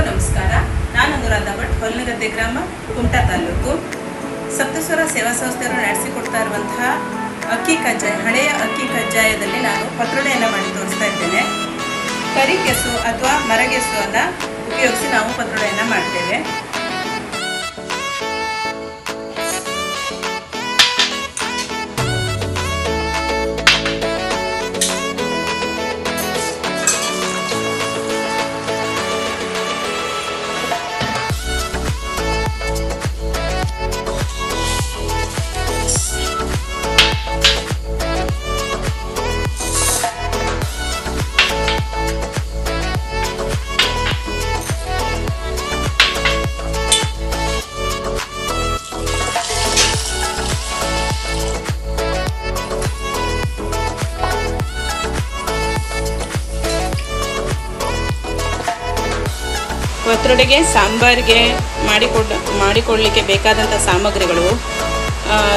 ಎಲ್ಲರಿಗೂ ನಮಸ್ಕಾರ. ನಾನು ಅನುರಾಧ ಭಟ್, ಹೊಲ್ನಗದ್ದೆ ಗ್ರಾಮ, ಕುಮಟಾ ತಾಲೂಕು. ಸಪ್ತಸ್ವರ ಸೇವಾ ಸಂಸ್ಥೆಯವರು ನಡೆಸಿಕೊಡ್ತಾ ಇರುವಂತಹ ಅಕ್ಕಿ ಕಜ್ಜಾಯ, ಹಳೆಯ ಅಕ್ಕಿ ಕಜ್ಜಾಯದಲ್ಲಿ ನಾನು ಪತ್ರೊಡೆಯನ್ನು ಮಾಡಿ ತೋರಿಸ್ತಾ ಇದ್ದೇನೆ. ಕರಿ ಕೆಸು ಅಥವಾ ಮರಗೆಸುವನ್ನು ಉಪಯೋಗಿಸಿ ನಾವು ಪತ್ರೊಡೆಯನ್ನು ಮಾಡ್ತೇವೆ. ಒತ್ತರೊಡೆಗೆ ಸಾಂಬಾರಿಗೆ ಮಾಡಿಕೊಡ್ ಮಾಡಿಕೊಳ್ಳಲಿಕ್ಕೆ ಬೇಕಾದಂಥ ಸಾಮಗ್ರಿಗಳು.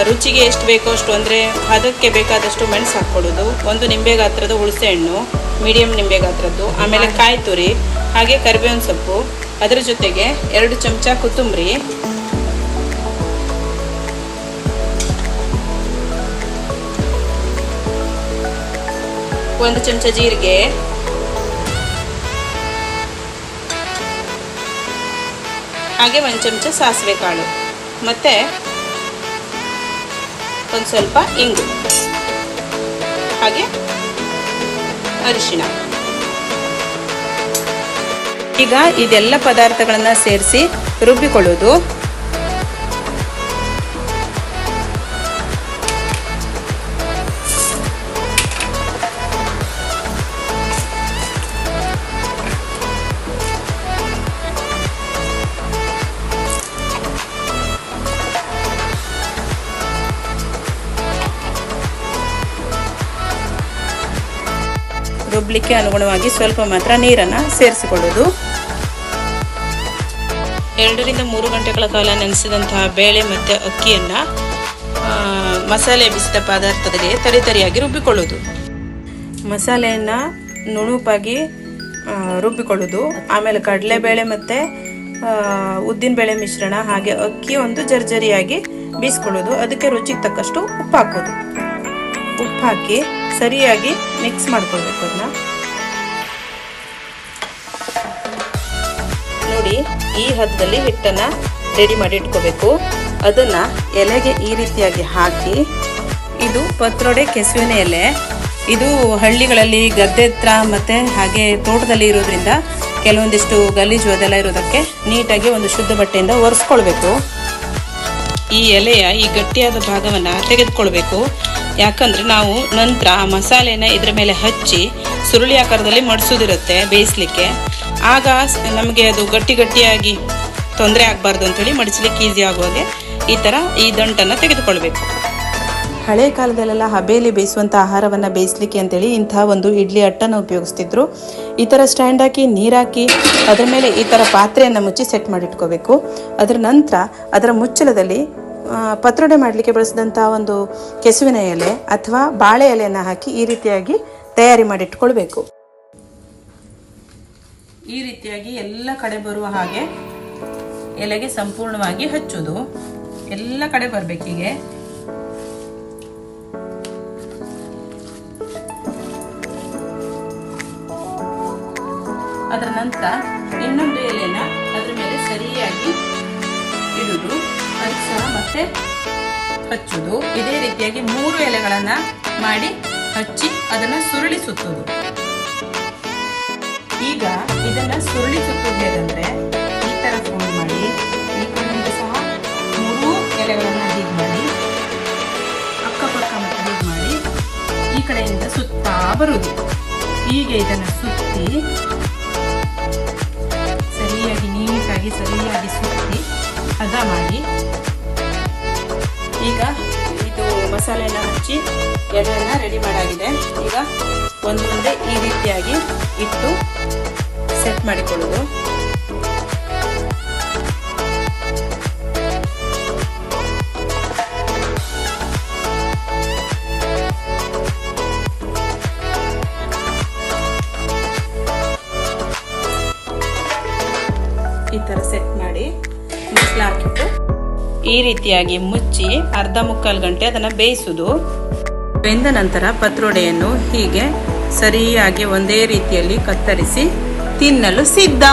ರುಚಿಗೆ ಎಷ್ಟು ಬೇಕೋ ಅಷ್ಟು ಅಂದರೆ ಅದಕ್ಕೆ ಬೇಕಾದಷ್ಟು ಮೆಣಸು ಹಾಕ್ಕೊಡೋದು ಒಂದು ನಿಂಬೆ ಗಾತ್ರದ ಹುಳಸೆ ಹಣ್ಣು ಮೀಡಿಯಂ ನಿಂಬೆ ಗಾತ್ರದ್ದು ಆಮೇಲೆ ಕಾಯಿ ತುರಿ ಹಾಗೆ ಕರಿಬೇವಿನ ಸೊಪ್ಪು ಅದರ ಜೊತೆಗೆ ಎರಡು ಚಮಚ ಕೊತ್ತಂಬರಿ. ಒಂದು ಚಮಚ ಜೀರಿಗೆ ಹಾಗೆ ಒಂದು ಚಮಚ ಸಾಸಿವೆ ಕಾಳು. ಮತ್ತು ಒಂದು ಸ್ವಲ್ಪ ಇಂಗು. ಹಾಗೆ ಅರಿಶಿಣ. ಈಗ ಇದೆಲ್ಲ ಪದಾರ್ಥಗಳನ್ನು ಸೇರಿಸಿ ರುಬ್ಬಿಕೊಳ್ಳೋದು. ರುಬ್ಲಿಕ್ಕೆ ಅನುಗುಣವಾಗಿ ಸ್ವಲ್ಪ ಮಾತ್ರ ನೀರನ್ನು ಸೇರಿಸಿಕೊಳ್ಳೋದು. ಎರಡರಿಂದ ಮೂರು ಗಂಟೆಗಳ ಕಾಲ ನೆನೆಸಿದಂತಹ ಬೇಳೆ ಮತ್ತು ಅಕ್ಕಿಯನ್ನು ಮಸಾಲೆ ಬಿಸಿದ ಪದಾರ್ಥದಲ್ಲಿ ತರಿತರಿಯಾಗಿ ರುಬ್ಬಿಕೊಳ್ಳೋದು. ಮಸಾಲೆಯನ್ನು ನುಣುಪಾಗಿ ರುಬ್ಬಿಕೊಳ್ಳೋದು. ಆಮೇಲೆ ಕಡಲೆಬೇಳೆ ಮತ್ತು ಉದ್ದಿನಬೇಳೆ ಮಿಶ್ರಣ ಹಾಗೆ ಅಕ್ಕಿ ಒಂದು ಜರ್ಜರಿಯಾಗಿ ಬೀಸ್ಕೊಳ್ಳೋದು ಅದಕ್ಕೆ ರುಚಿಗೆ ತಕ್ಕಷ್ಟು ಉಪ್ಪು ಹಾಕೋದು. ಉಪ್ಪು ಹಾಕಿ ಸರಿಯಾಗಿ ಮಿಕ್ಸ್ ಮಾಡ್ಕೊಳ್ಬೇಕು ಅದನ್ನ ನೋಡಿ, ಈ ಹದದಲ್ಲಿ ಹಿಟ್ಟನ್ನು ರೆಡಿ ಮಾಡಿ ಇಟ್ಕೋಬೇಕು. ಅದನ್ನ ಎಲೆಗೆ ಈ ರೀತಿಯಾಗಿ ಹಾಕಿ, ಇದು ಪತ್ರೊಡೆ ಕೆಸುವಿನ ಎಲೆ. ಇದು ಹಳ್ಳಿಗಳಲ್ಲಿ ಗದ್ದೆ ಹತ್ರ ಮತ್ತು ಹಾಗೆ ತೋಟದಲ್ಲಿ ಇರೋದ್ರಿಂದ ಕೆಲವೊಂದಿಷ್ಟು ಗಲೀಜು ಅದೆಲ್ಲ ಇರೋದಕ್ಕೆ ನೀಟಾಗಿ ಒಂದು ಶುದ್ಧ ಬಟ್ಟೆಯಿಂದ ಒರೆಸ್ಕೊಳ್ಬೇಕು. ಈ ಎಲೆಯ ಈ ಗಟ್ಟಿಯಾದ ಭಾಗವನ್ನು ತೆಗೆದುಕೊಳ್ಬೇಕು. ಯಾಕಂದ್ರೆ ನಾವು ನಂತರ ಆ ಮಸಾಲೆನ ಇದ್ರ ಮೇಲೆ ಹಚ್ಚಿ ಸುರುಳಿ ಆಕಾರದಲ್ಲಿ ಮಡಿಸೋದಿರುತ್ತೆ ಬೇಯಿಸ್ಲಿಕ್ಕೆ. ಆಗ ನಮಗೆ ಅದು ಗಟ್ಟಿ ಗಟ್ಟಿಯಾಗಿ ತೊಂದರೆ ಆಗಬಾರ್ದು ಅಂತೇಳಿ ಮಡಿಸ್ಲಿಕ್ಕೆ ಈಸಿ ಆಗುವಾಗೆ ಈ ಥರ ಈ ದಂಟನ್ನು ತೆಗೆದುಕೊಳ್ಬೇಕು. ಹಳೆ ಕಾಲದಲ್ಲೆಲ್ಲ ಹಬೆಯಲ್ಲಿ ಬೇಯಿಸುವಂಥ ಆಹಾರವನ್ನು ಬೇಯಿಸ್ಲಿಕ್ಕೆ ಅಂತೇಳಿ ಇಂಥ ಒಂದು ಇಡ್ಲಿ ಅಟ್ಟನ್ನು ಉಪಯೋಗಿಸ್ತಿದ್ರು. ಈ ಥರ ಸ್ಟ್ಯಾಂಡ್ ಹಾಕಿ ನೀರಾಕಿ ಅದರ ಮೇಲೆ ಈ ಥರ ಪಾತ್ರೆಯನ್ನು ಮುಚ್ಚಿ ಸೆಟ್ ಮಾಡಿಟ್ಕೋಬೇಕು. ಅದರ ನಂತರ ಅದರ ಮುಚ್ಚಳದಲ್ಲಿ ಆ, ಪತ್ರೊಡೆ ಮಾಡಲಿಕ್ಕೆ ಬಳಸಿದಂಥ ಒಂದು ಕೆಸುವಿನ ಎಲೆ ಅಥವಾ ಬಾಳೆ ಎಲೆಯನ್ನು ಹಾಕಿ ಈ ರೀತಿಯಾಗಿ ತಯಾರಿ ಮಾಡಿಟ್ಕೊಳ್ಬೇಕು. ಈ ರೀತಿಯಾಗಿ ಎಲ್ಲ ಕಡೆ ಬರುವ ಹಾಗೆ ಎಲೆಗೆ ಸಂಪೂರ್ಣವಾಗಿ ಹಚ್ಚೋದು. ಎಲ್ಲ ಕಡೆ ಬರಬೇಕೀಗೆ ಅದರ ನಂತರ ಇನ್ನೊಂದು ಎಲೆನ ಅದರ ಮೇಲೆ ಸರಿಯಾಗಿ ಇಡುದು. ಅದಕ್ಕೆ ಸಹ ಮತ್ತೆ ಹಚ್ಚುದು. ಇದೇ ರೀತಿಯಾಗಿ ಮೂರು ಎಲೆಗಳನ್ನು ಮಾಡಿ ಹಚ್ಚಿ ಅದನ್ನ ಸುರುಳಿ ಸುತ್ತುವುದು ಈಗ ಇದನ್ನ ಸುರುಳಿ ಸುತ್ತುವುದು ಈ ತರ ಫೋಲ್ಡ್ ಮಾಡಿ, ಈ ಕಡೆಯಿಂದ ಸಹ ಮೂರು ಎಲೆಗಳನ್ನು ಹೀಗೆ ಮಾಡಿ, ಅಕ್ಕಪಕ್ಕ ಮತ್ತೆ ಹೀಗೆ ಮಾಡಿ, ಈ ಕಡೆಯಿಂದ ಸುತ್ತಾ ಬರುವುದು ಹೀಗೆ ಇದನ್ನ ಸುತ್ತಿ ಸರಿಯಾಗಿ ನೀಟಾಗಿ ಸರಿಯಾಗಿ ಸುತ್ತಿ ಹದ ಮಾಡಿ ಈಗ ಇದು ಮಸಾಲೆನ ಹಚ್ಚಿ ಎಲ್ಲ ರೆಡಿ ಮಾಡಾಗಿದೆ. ಈಗ ಒಂದು ಮುಂದೆ ಈ ರೀತಿಯಾಗಿ ಇಟ್ಟು ಸೆಟ್ ಮಾಡಿಕೊಳ್ಳೋದು. ಈ ಥರ ಸೆಟ್ ಮಾಡಿ. ಮಸಾಲ ಹಾಕಿಟ್ಟು ಈ ರೀತಿಯಾಗಿ ಮುಚ್ಚಿ ಅರ್ಧ ಮುಕ್ಕಾಲು ಗಂಟೆ ಅದನ್ನು ಬೇಯಿಸುವುದು ಬೆಂದ ನಂತರ ಪತ್ರೊಡೆಯನ್ನು ಹೀಗೆ ಸರಿಯಾಗಿ ಒಂದೇ ರೀತಿಯಲ್ಲಿ ಕತ್ತರಿಸಿ ತಿನ್ನಲು ಸಿದ್ಧ.